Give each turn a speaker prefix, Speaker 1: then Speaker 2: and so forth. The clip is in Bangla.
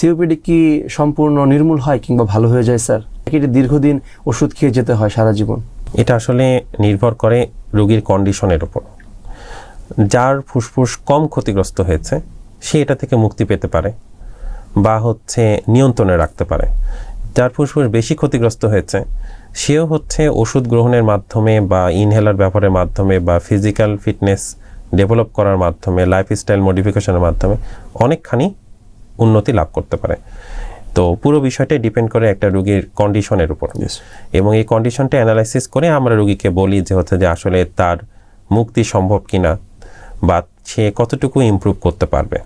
Speaker 1: সিওপিডি কি সম্পূর্ণ নির্মূল হয় কিংবা ভালো হয়ে যায়, স্যার? এটি দীর্ঘদিন ওষুধ খেয়ে যেতে হয় সারা জীবন।
Speaker 2: এটা আসলে নির্ভর করে রোগীর কন্ডিশনের উপর। যার ফুসফুস কম ক্ষতিগ্রস্ত হয়েছে, সে এটা থেকে মুক্তি পেতে পারে বা হচ্ছে নিয়ন্ত্রণে রাখতে পারে। যার ফুসফুস বেশি ক্ষতিগ্রস্ত হয়েছে, সেও হচ্ছে ওষুধ গ্রহণের মাধ্যমে বা ইনহেলার ব্যবহারের মাধ্যমে বা ফিজিক্যাল ফিটনেস ডেভেলপ করার মাধ্যমে, লাইফস্টাইল মডিফিকেশনের মাধ্যমে অনেকখানি উন্নতি লাভ করতে পারে। তো পুরো বিষয়টাই ডিপেন্ড করে একটা রুগীর কন্ডিশনের উপর। এবং এই কন্ডিশনটা অ্যানালাইসিস করে আমরা রুগীকে বলি যে হচ্ছে যে আসলে তার মুক্তি সম্ভব কিনা বা সে কতটুকু ইম্প্রুভ করতে পারবে।